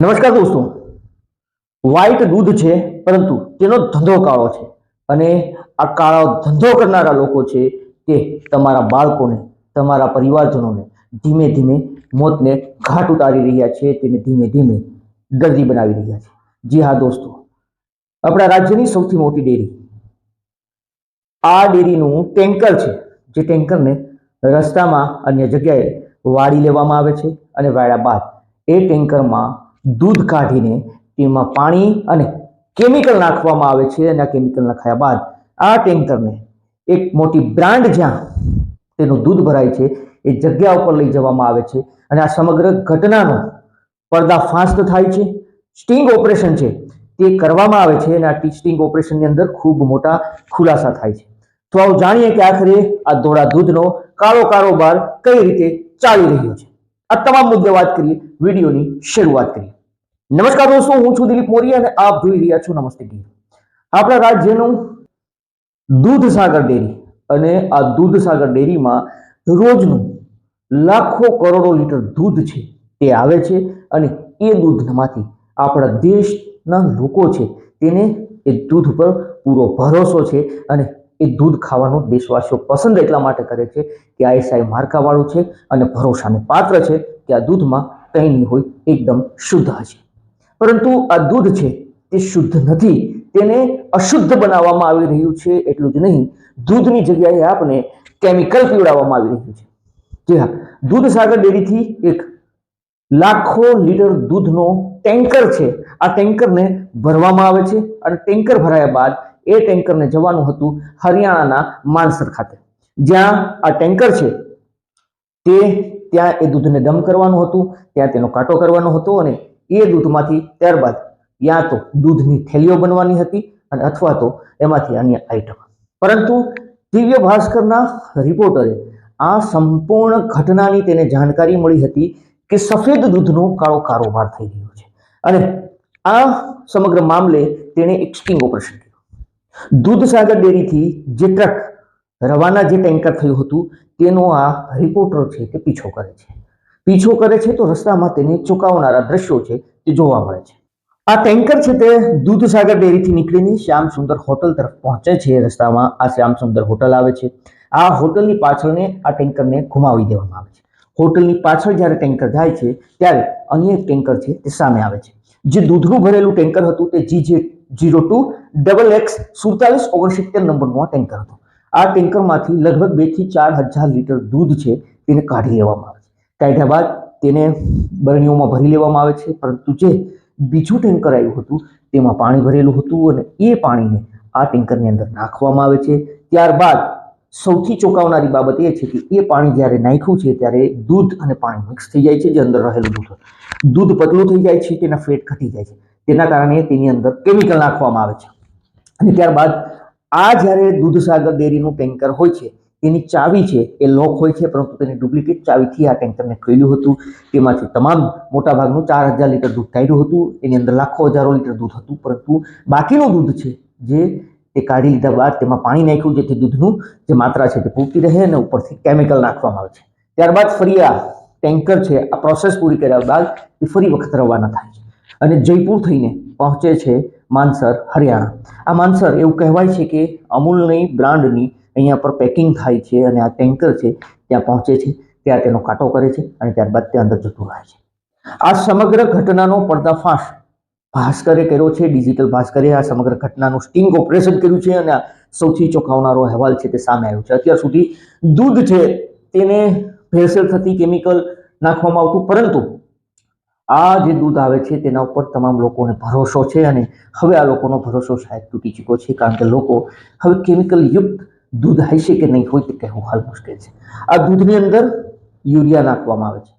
નમસ્કાર દોસ્તો. વ્હાઈટ દૂધ છે, પરંતુ તેનો ધંધો કાળો છે. અને આ કાળો ધંધો કરનારા લોકો છે તે તમારા બાળકોને, તમારા પરિવારજનોને ધીમે ધીમે મોતને ઘાટ ઉતારી રહ્યા છે, તેને ધીમે ધીમે દર્દી બનાવી રહ્યા છે. જી હા દોસ્તો. આપણા રાજ્યની સૌથી મોટી ડેરી. આ ડેરીનું ટેન્કર છે, જે ટેન્કરને રસ્તામાં અન્ય જગ્યાએ વાળી લેવામાં આવે છે અને વાળ્યા બાદ એ ટેન્કરમાં દૂધ કાઢીને તેમાં પાણી અને કેમિકલ નાખવામાં આવે છે. અને આ કેમિકલ નાખ્યા બાદ આ ટેન્કરને એક મોટી બ્રાન્ડ જ્યાં તેનું દૂધ ભરાય છે, એ જગ્યા ઉપર લઈ જવામાં આવે છે. અને આ સમગ્ર ઘટનાનો પર્દાફાશ થાય છે. સ્ટિંગ ઓપરેશન છે તે કરવામાં આવે છે અને આ સ્ટિંગ ઓપરેશનની અંદર ખૂબ મોટા ખુલાસા થાય છે. તો આવું જાણીએ કે આખરે આ ધોળા દૂધનો કાળો કારોબાર કઈ રીતે ચાલી રહ્યો છે. આ તમામ મુદ્દે વાત કરીએ, વિડીયોની શરૂઆત કરીએ. નમસ્કાર દોસ્તો, હું છું દિલીપ મોરી અને આપ જોઈ રહ્યા છો નમસ્તે ગીર. આપણા રાજ્યનું દૂધસાગર ડેરી અને આ દૂધસાગર ડેરીમાં રોજનું લાખો કરોડો લીટર દૂધ છે, તે આવે છે અને એ દૂધમાંથી આપણા દેશના લોકો છે, તેને એ દૂધ પર પૂરો ભરોસો છે અને એ દૂધ ખાવાનું દેશવાસીઓ પસંદ એટલા માટે કરે છે કે આઈએસઆઈ એસઆઈ માર્કાવાળું છે અને ભરોસાને પાત્ર છે કે આ દૂધમાં કંઈ નહીં હોય, એકદમ શુદ્ધ હશે. પરંતુ આ દૂધ છે તે શુદ્ધ નથી. તેને અશુદ્ધ બનાવવામાં આવી રહ્યું છે એટલું જ નહીં. દૂધની જગ્યાએ આપણે કેમિકલ પીવડાવવામાં આવી રહ્યું છે. જી હા, દૂધ સાગર ડેરીથી એક લાખો લીટર દૂધનો ટેન્કર છે. આ ટેન્કરને ભરવામાં આવે છે અને ટેન્કર ભરાયા બાદ એ ટેન્કરને જવાનું હતું હરિયાણાના માનસર ખાતે. જ્યાં આ ટેન્કર છે, તે ત્યાં એ દૂધને દમ કરવાનું હતું, ત્યાં તેનો કાંટો કરવાનો હતો અને એ દૂધમાંથી ત્યારબાદ યા તો દૂધની થેલીઓ બનવાની હતી અને અથવા તો એમાંથી અન્ય આઈટમ પરંતુ દિવ્ય ભાસ્કરના રિપોર્ટરે આ સંપૂર્ણ ઘટનાની તેને જાણકારી મળી હતી કે સફેદ દૂધનો કાળો કારોબાર થઈ રહ્યો છે. અને આ સમગ્ર મામલે તેણે એક સ્ટિંગ ઓપરેશન કર્યું. દૂધ સાગર ડેરીથી જે ટ્રક રવાના જે ટેન્કર થયું હતું તેનો આ રિપોર્ટર છે તે પીછો કરે છે. પીછો કરે છે તો રસ્તામાં તેને ચોંકાવનારા દ્રશ્યો છે તે જોવા મળે છે. આ ટેન્કર છે તે દૂધ સાગર ડેરીથી નીકળીને શ્યામ સુંદર હોટલ તરફ પહોંચે છે. રસ્તામાં આ શ્યામ સુંદર હોટલ આવે છે. આ હોટલની પાછળને આ ટેન્કરને ઘુમાવી દેવામાં આવે છે. હોટલની પાછળ જ્યારે ટેન્કર જાય છે, ત્યારે અન્ય એક ટેન્કર છે તે સામે આવે છે. જે દૂધનું ભરેલું ટેન્કર હતું તે જી જે જીરો ટુ ડબલ એક્સ સુડતાલીસ ઓગણસિત્તેર નંબરનું આ ટેન્કર હતું. આ ટેન્કરમાંથી લગભગ બેથી ચાર હજાર લીટર દૂધ છે તેને કાઢી લેવામાં આવે કાઢ્યા બાદ તેને બરણીઓમાં ભરી લેવામાં આવે છે. પરંતુ જે બીજું ટેન્કર આવ્યું હતું, તેમાં પાણી ભરેલું હતું અને એ પાણીને આ ટેન્કરની અંદર નાખવામાં આવે છે. ત્યારબાદ સૌથી ચોંકાવનારી બાબત એ છે કે એ પાણી જ્યારે નાખ્યું છે, ત્યારે દૂધ અને પાણી મિક્સ થઈ જાય છે, જે અંદર રહેલું દૂધ. દૂધ પતલું થઈ જાય છે, તેના ફેટ ઘટી જાય છે. તેના કારણે તેની અંદર કેમિકલ નાખવામાં આવે છે. અને ત્યારબાદ આ જ્યારે દૂધસાગર ડેરીનું ટેન્કર હોય છે તેની ચાવી છે, એ લોક હોય છે, પરંતુ તેની ડુપ્લિકેટ ચાવીથી આ ટેન્કરને ખોલ્યું હતું. તેમાંથી તમામ મોટાભાગનું ચાર હજાર લીટર દૂધ કાઢ્યું હતું. એની અંદર લાખો હજારો લીટર દૂધ હતું, પરંતુ બાકીનું દૂધ છે, જે તે કાઢી લીધા બાદ તેમાં પાણી નાખ્યું, જેથી દૂધનું જે માત્રા છે તે પૂરતી રહે અને ઉપરથી કેમિકલ નાખવામાં આવે છે. ત્યારબાદ ફરી આ ટેન્કર છે, આ પ્રોસેસ પૂરી કર્યા બાદ એ ફરી વખત રવાના થાય છે. અને જયપુર થઈને પહોંચે છે માનસર હરિયાણા. આ માનસર એવું કહેવાય છે કે અમૂલની બ્રાન્ડની અહીંયા પર પેકિંગ થાય છે અને આ ટેન્કર છે, ત્યાં પહોંચે છે, ત્યાં તેનો કાંટો કરે છે અને ત્યારબાદ તે અંદર જતું રહે છે. આ સમગ્ર ઘટનાનો પડદાફાશ ભાસ્કરે કર્યો છે ડિજિટલ ભાસ્કરે આ સમગ્ર ઘટનાનું સ્ટિંગ ઓપરેશન કર્યું છે અને સૌથી ચોંકાવનારો અહેવાલ છે તે સામે આવ્યો છે. અત્યાર સુધી દૂધ છે તેને ભેળસેળ થતી કેમિકલ નાખવામાં આવતું, પરંતુ આ જે દૂધ આવે છે તેના ઉપર તમામ લોકોને ભરોસો છે અને હવે આ લોકોનો ભરોસો શાયદ તૂટી ચૂક્યો છે, કારણ કે લોકો હવે કેમિકલ યુક્ત દૂધ હશે કે નહીં હોય તે કહેવું હાલ મુશ્કેલ છે. આ દૂધની અંદર યુરિયા નાખવામાં આવે છે.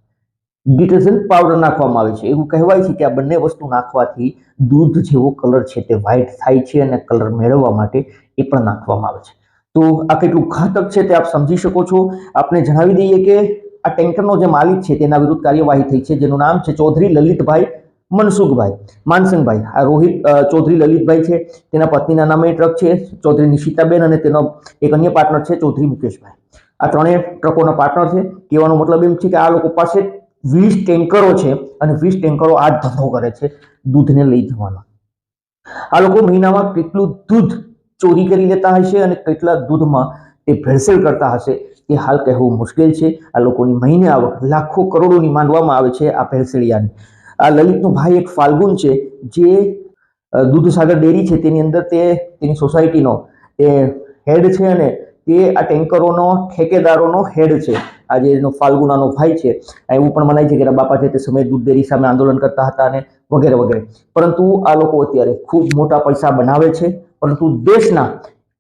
ડિટર્જન્ટ પાવડર નાખવામાં આવે છે. એવું કહેવાય છે કે આ બંને વસ્તુ નાખવાથી દૂધ જેવો કલર છે તે વ્હાઇટ થાય છે અને કલર મેળવવા માટે એ પણ નાખવામાં આવે છે. તો આ કેટલું ઘાતક છે તે આપ સમજી શકો છો. આપને જણાવી દઈએ કે આ ટેન્કરનો જે માલિક છે તેના વિરુદ્ધ કાર્યવાહી થઈ છે. જેનું નામ છે ચૌધરી લલિતભાઈ મનસુખભાઈ, માનસિંહભાઈ. આ રોહિત ચૌધરી લલિતભાઈ છે, તેના પત્નીના નામે એ ટ્રક છે, ચૌધરી નિશિતાબેન અને તેનો એક અન્ય પાર્ટનર છે, ચૌધરી મુકેશભાઈ. આ ત્રણેય ટ્રકોના પાર્ટનર છે. કહેવાનો મતલબ એમ છે કે આ લોકો પાસે વીસ ટેન્કરો છે અને વીસ ટેન્કરો આ ધંધો કરે છે, દૂધને લઈ જવાનો. આ લોકો મહિનામાં કેટલું દૂધ ચોરી કરી લેતા હશે અને કેટલા દૂધમાં તે ભેળસેળ કરતા હશે એ હાલ કહેવું મુશ્કેલ છે. આ લોકોની મહિને આવક લાખો કરોડોની માનવામાં આવે છે આ ભેળસેળિયાની. આ લલિતનો ભાઈ એક ફાલ્ગુન છે, જે દૂધસાગર ડેરી છે, તેની અંદર તે, તેની સોસાયટીનો તે હેડ છે અને તે આ ટેન્કરોનો, ઠેકેદારોનો હેડ છે. આજે એનો ફાલ્ગુનાનો ભાઈ છે. એવું પણ મનાય છે કે એના બાપા છે તે સમયે દૂધ ડેરી સામે આંદોલન કરતા હતા અને વગેરે વગેરે. પરંતુ આ લોકો અત્યારે ખૂબ મોટા પૈસા બનાવે છે. પરંતુ દેશના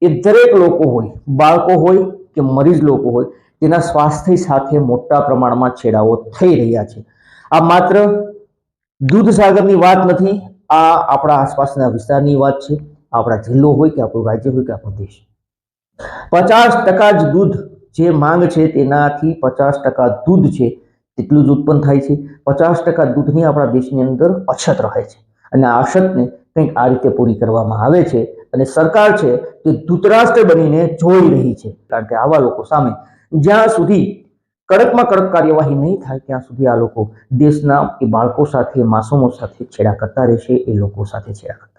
એ દરેક લોકો હોય, બાળકો હોય કે મરીજ લોકો હોય, તેના સ્વાસ્થ્ય સાથે મોટા પ્રમાણમાં છેડાઓ થઈ રહ્યા છે. આ માત્ર દૂધસાગરની વાત નથી. આ આપણા આસપાસના વિસ્તારની વાત છે. આપણા જિલ્લો હોય કે આપણું રાજ્ય હોય કે આપણો દેશ. પચાસ ટકા જ દૂધ જે માંગ છે તેનાથી પચાસ ટકા દૂધ છે તેટલું જ ઉત્પન્ન થાય છે. પચાસ ટકા દૂધની આપણા દેશની અંદર અછત રહે છે અને આ અછતને કંઈક આ રીતે પૂરી કરવામાં આવે છે અને સરકાર છે તે ધૂતરાષ્ટ્ર બનીને જોઈ રહી છે. કારણ કે આવા લોકો સામે જ્યાં સુધી કડકમાં કડક કાર્યવાહી નહીં થાય ત્યાં સુધી આ લોકો દેશના એ બાળકો સાથે, માસૂમો સાથે છેડા કરતા રહેશે, એ લોકો સાથે છેડા કરતા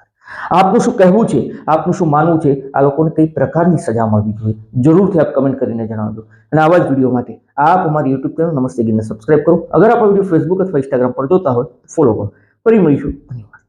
આપનું શું કહેવું છે? આપનું શું માનવું છે? આ લોકોને કઈ પ્રકારની સજા મળવી જોઈએ? જરૂરથી આપ કમેન્ટ કરીને જણાવજો. અને આવા જ વીડિયો માટે આપ અમારી યુટ્યુબ ચેનલ નમસ્તે ગીરને સબસ્ક્રાઇબ કરો. અગર આપ વીડિયો ફેસબુક અથવા ઇન્સ્ટાગ્રામ પર જોતા હોય ફોલો કરો. ફરી મળીશું. ધન્યવાદ.